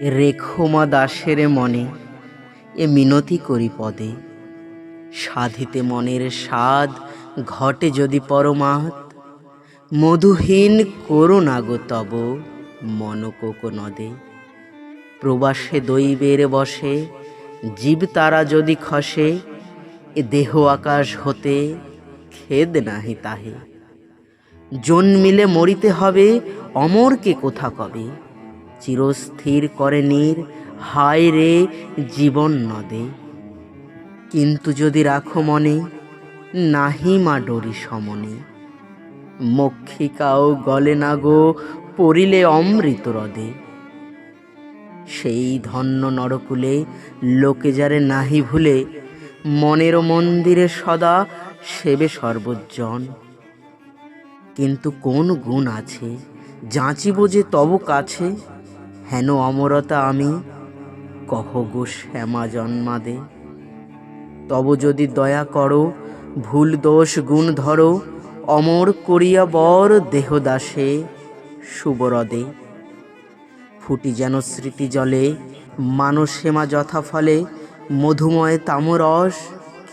রেখমা দাসের মনে, এ মিনতি করি পদে। সাধিতে মনের স্বাদ ঘটে যদি পরমাত মধুহীন করো গো তব মনকোক নদে প্রবাসে দৈবের বসে, জীব তারা যদি খসে, এ দেহ আকাশ হতে খেদ নাহি তাহে। জন্মিলে মরিতে হবে অমরকে কোথা কবে? চিরস্থির করে নীর, হায় রে জীবন নদে। কিন্তু যদি রাখো মনে, নাহি মা ডরি সমনে। মক্ষিকাও গলে না গো, পড়িলে অমৃত হ্রদে সেই ধন্য নরকুলে, লোকে যারে নাহি ভুলে, মনের মন্দিরে সদা সেবে সর্বজন কিন্তু কোন গুণ আছে, যাচিব যে তব কাছে? হেন অমরতা আমি? কহ গো শ্যামা জন্মাদে। তব যদি দয়া করো, ভুল দোষ গুণ ধরো, অমর করিয়া বর দেহদাসে সুবরদে। ফুটি যেন স্মৃতি জলে মানসেমা যথা ফলে মধুময় তামরস,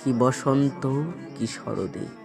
কি বসন্ত, কি শরদে।